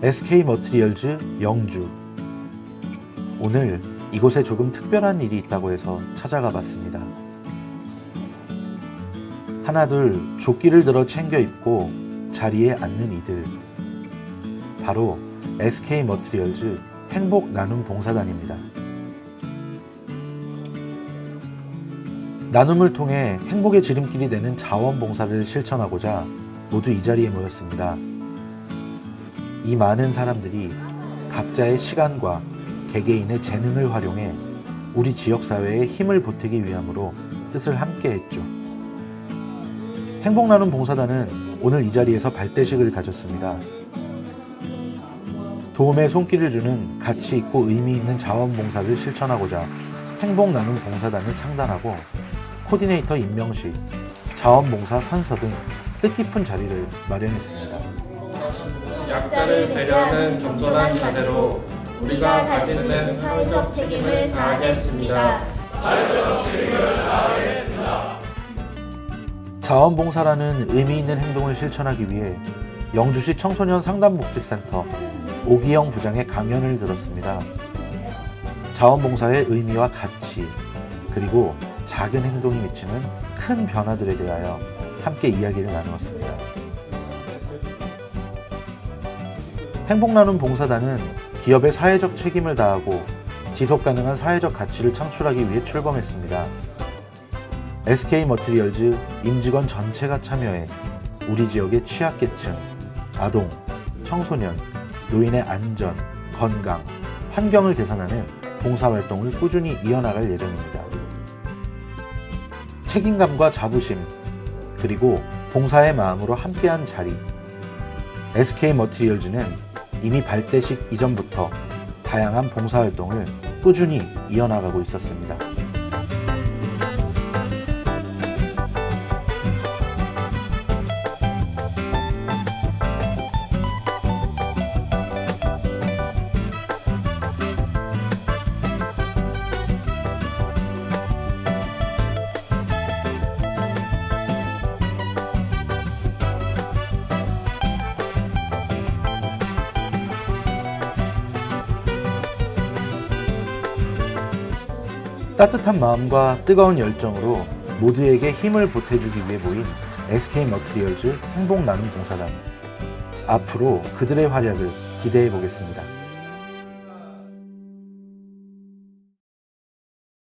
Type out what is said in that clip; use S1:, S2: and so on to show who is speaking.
S1: SK 머트리얼즈 영주. 오늘 이곳에 조금 특별한 일이 있다고 해서 찾아가 봤습니다. 하나둘 조끼를 들어 챙겨 입고 자리에 앉는 이들. 바로 SK 머트리얼즈 행복 나눔 봉사단입니다. 나눔을 통해 행복의 지름길이 되는 자원봉사를 실천하고자 모두 이 자리에 모였습니다. 이 많은 사람들이 각자의 시간과 개개인의 재능을 활용해 우리 지역사회에 힘을 보태기 위함으로 뜻을 함께 했죠. 행복나눔 봉사단은 오늘 이 자리에서 발대식을 가졌습니다. 도움의 손길을 주는 가치 있고 의미 있는 자원봉사를 실천하고자 행복나눔 봉사단을 창단하고 코디네이터 임명식, 자원봉사 선서 등 뜻깊은 자리를 마련했습니다.
S2: 약자를 배려하는 겸손한 자세로 우리가 가지는 사회적 책임을 다하겠습니다.
S1: 자원봉사라는 의미 있는 행동을 실천하기 위해 영주시 청소년 상담복지센터 오기영 부장의 강연을 들었습니다. 자원봉사의 의미와 가치, 그리고 작은 행동이 미치는 큰 변화들에 대하여 함께 이야기를 나누었습니다. 행복나눔 봉사단은 기업의 사회적 책임을 다하고 지속 가능한 사회적 가치를 창출하기 위해 출범했습니다. SK 머트리얼즈 임직원 전체가 참여해 우리 지역의 취약계층, 아동, 청소년, 노인의 안전, 건강, 환경을 개선하는 봉사활동을 꾸준히 이어나갈 예정입니다. 책임감과 자부심, 그리고 봉사의 마음으로 함께한 자리. SK 머트리얼즈는 이미 발대식 이전부터 다양한 봉사활동을 꾸준히 이어나가고 있었습니다. 따뜻한 마음과 뜨거운 열정으로 모두에게 힘을 보태주기 위해 모인 SK 머트리얼즈 행복 나눔 봉사단. 앞으로 그들의 활약을 기대해 보겠습니다.